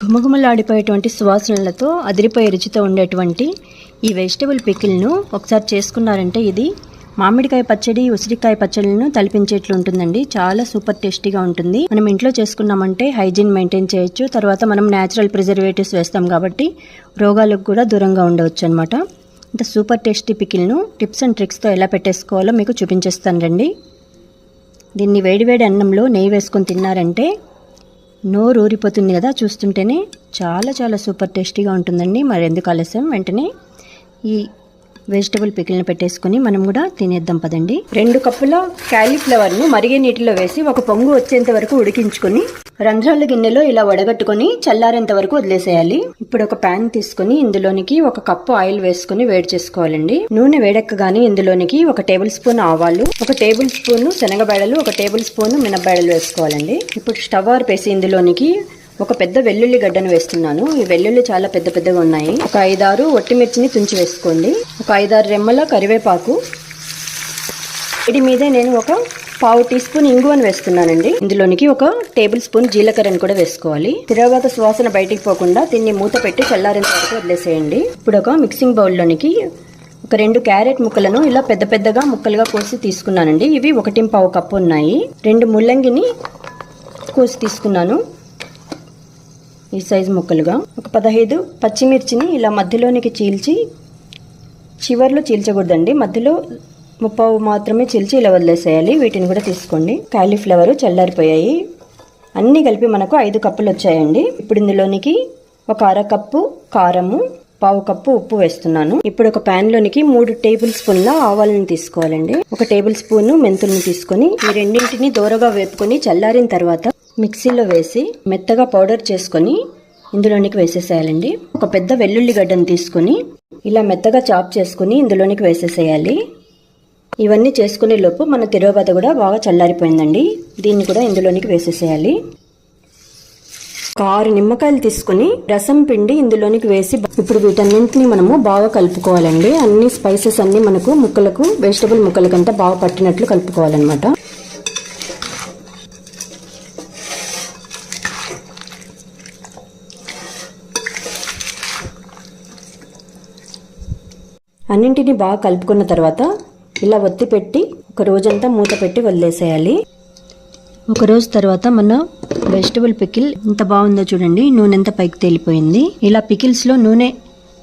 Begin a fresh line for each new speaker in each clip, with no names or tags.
ఘుమఘుమలాడిపోయేటువంటి సువాసనలతో అదిరిపోయే రుచితో ఉండేటువంటి ఈ వెజిటబుల్ పికిల్ను ఒకసారి చేసుకున్నారంటే ఇది మామిడికాయ పచ్చడి ఉసిరికాయ పచ్చడిలను తలిపించేట్లు ఉంటుందండి. చాలా సూపర్ టేస్టీగా ఉంటుంది. మనం ఇంట్లో చేసుకున్నామంటే హైజీన్ మెయింటైన్ చేయొచ్చు. తర్వాత మనం న్యాచురల్ ప్రిజర్వేటివ్స్ వేస్తాం కాబట్టి రోగాలకు కూడా దూరంగా ఉండవచ్చు అనమాట ఇంత సూపర్ టేస్టీ పికిల్ను టిప్స్ అండ్ ట్రిక్స్తో ఎలా పెట్టేసుకోవాలో మీకు చూపించేస్తాను రండి. దీన్ని వేడివేడి అన్నంలో నెయ్యి వేసుకొని తిన్నారంటే నోరు ఊరిపోతుంది కదా చూస్తుంటేనే చాలా చాలా సూపర్ టేస్టీగా ఉంటుందండి. మరి ఎందుకు ఆలస్యం? వెంటనే ఈ వెజిటబుల్ పికిల్ని పెట్టేసుకొని మనం కూడా తినేద్దాం పదండి. రెండు కప్పుల క్యాలీఫ్లవర్ను మరిగే నీటిలో వేసి ఒక పొంగు వచ్చేంత వరకు ఉడికించుకొని రంధ్రాల గిన్నెలో ఇలా వడగట్టుకొని చల్లారేంత వరకు వదిలేసేయాలి. ఇప్పుడు ఒక ప్యాన్ తీసుకొని ఇందులోనికి ఒక కప్పు ఆయిల్ వేసుకొని వేడి చేసుకోవాలండి. నూనె వేడెక్కగానే ఇందులోనికి ఒక టేబుల్ స్పూన్ ఆవాలు ఒక టేబుల్ స్పూన్ శనగబేడలు ఒక టేబుల్ స్పూన్ మినపబేడలు వేసుకోవాలండి. ఇప్పుడు స్టవ్ ఆర్పేసి ఇందులోనికి ఒక పెద్ద వెల్లుల్లి గడ్డను వేస్తున్నాను. ఈ వెల్లుల్లి చాలా పెద్ద పెద్దగా ఉన్నాయి. ఒక ఐదారు ఒట్టిమిర్చిని తుంచి వేసుకోండి. ఒక ఐదారు రెమ్మల కరివేపాకు. వీటి మీదే నేను ఒక పావు టీ స్పూన్ ఇంగువను వేస్తున్నానండి. ఇందులోనికి ఒక టేబుల్ స్పూన్ జీలకర్రని కూడా వేసుకోవాలి. తిరగత సువాసన బయటికి పోకుండా దీన్ని మూత పెట్టి చల్లారేంత వరకు వదిలేసేయండి. ఇప్పుడు ఒక మిక్సింగ్ బౌల్లోనికి ఒక రెండు క్యారెట్ ముక్కలను ఇలా పెద్ద పెద్దగా ముక్కలుగా కోసి తీసుకున్నానండి. ఇవి ఒకటి పావు కప్పు ఉన్నాయి. రెండు ముల్లంగిని కోసి తీసుకున్నాను. ఈ సైజు ముక్కలుగా. ఒక పదహైదు పచ్చిమిర్చిని ఇలా మధ్యలోనికి చీల్చి చివర్లో చీల్చకూడదండి. మధ్యలో ముప్పావు మాత్రమే చీల్చి ఇలా వదిలేసేయాలి. వీటిని కూడా తీసుకోండి. కాలీఫ్లవర్ చల్లారిపోయాయి. అన్నీ కలిపి మనకు ఐదు కప్పులు వచ్చాయండి. ఇప్పుడు ఇందులోనికి ఒక అర కప్పు కారము పావు కప్పు ఉప్పు వేస్తున్నాను. ఇప్పుడు ఒక ప్యాన్లోనికి మూడు టేబుల్ స్పూన్ల ఆవాలను తీసుకోవాలండి. ఒక టేబుల్ స్పూన్ మెంతులను తీసుకొని ఈ రెండింటిని దూరగా వేపుకొని చల్లారిన తర్వాత మిక్సీలో వేసి మెత్తగా పౌడర్ చేసుకొని ఇందులోనికి వేసేసేయాలండి. ఒక పెద్ద వెల్లుల్లి గడ్డను తీసుకొని ఇలా మెత్తగా చాప్ చేసుకుని ఇందులోనికి వేసేసేయాలి. ఇవన్నీ చేసుకునే లోపు మన తిరోగత కూడా బాగా చల్లారిపోయిందండి. దీన్ని కూడా ఇందులోనికి వేసేసేయాలి. ఆరు నిమ్మకాయలు తీసుకుని రసం పిండి ఇందులోనికి వేసి ఇప్పుడు వీటన్నింటినీ మనము బాగా కలుపుకోవాలండి. అన్ని స్పైసెస్ అన్ని మనకు ముక్కలకు వెజిటబుల్ ముక్కలకంతా బాగా పట్టినట్లు కలుపుకోవాలన్నమాట. అన్నింటినీ బాగా కలుపుకున్న తర్వాత ఇలా ఒత్తి పెట్టి ఒక రోజంతా మూత పెట్టి వదిలేసేయాలి. ఒక రోజు తర్వాత మన వెజిటబుల్ పికిల్ ఎంత బాగుందో చూడండి. నూనె ఎంత పైకి తేలిపోయింది. ఇలా పికిల్స్లో నూనె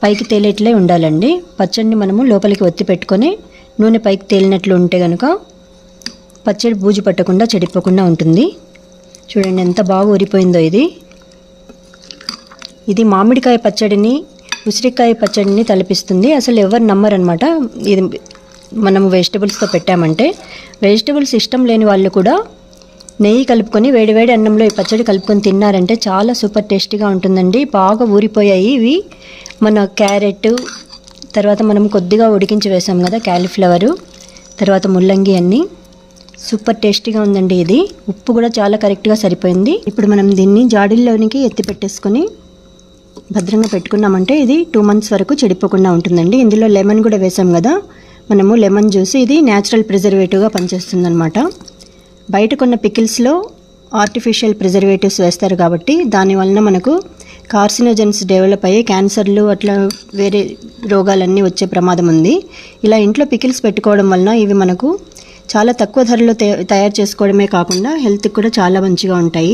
పైకి తేలేట్లే ఉండాలండి. పచ్చడిని మనము లోపలికి ఒత్తి పెట్టుకొని నూనె పైకి తేలినట్లు ఉంటే కనుక పచ్చడి బూజు పట్టకుండా చెడిపోకుండా ఉంటుంది. చూడండి ఎంత బాగా ఊరిపోయిందో ఇది. ఇది మామిడికాయ పచ్చడిని ఉసిరికాయ పచ్చడిని తలపిస్తుంది. అసలు ఎవరు నమ్మరనమాట ఇది మనం వెజిటబుల్స్తో పెట్టామంటే వెజిటబుల్స్ ఇష్టం లేని వాళ్ళు కూడా నెయ్యి కలుపుకొని వేడివేడి అన్నంలో ఈ పచ్చడి కలుపుకొని తిన్నారంటే చాలా సూపర్ టేస్టీగా ఉంటుందండి. బాగా ఊరిపోయాయి ఇవి. మన క్యారెట్ తర్వాత మనం కొద్దిగా ఉడికించి వేసాం కదా క్యాలీఫ్లవరు తర్వాత ముల్లంగి అన్నీ. సూపర్ టేస్టీగా ఉందండి ఇది. ఉప్పు కూడా చాలా కరెక్ట్గా సరిపోయింది. ఇప్పుడు మనం దీన్ని జాడీల్లోనికి ఎత్తి పెట్టేసుకొని భద్రంగా పెట్టుకున్నామంటే ఇది టూ మంత్స్ వరకు చెడిపోకుండా ఉంటుందండి. ఇందులో లెమన్ కూడా వేసాం కదా మనము లెమన్ జ్యూస్ ఇది న్యాచురల్ ప్రిజర్వేటివ్గా పనిచేస్తుంది అనమాట బయట కొన్న పికిల్స్లో ఆర్టిఫిషియల్ ప్రిజర్వేటివ్స్ వేస్తారు కాబట్టి దానివలన మనకు కార్సినోజన్స్ డెవలప్ అయ్యి క్యాన్సర్లు అట్లా వేరే రోగాలన్నీ వచ్చే ప్రమాదం ఉంది. ఇలా ఇంట్లో పికిల్స్ పెట్టుకోవడం వలన ఇవి మనకు చాలా తక్కువ ధరలో తయారు చేసుకోవడమే కాకుండా హెల్త్కి కూడా చాలా మంచిగా ఉంటాయి.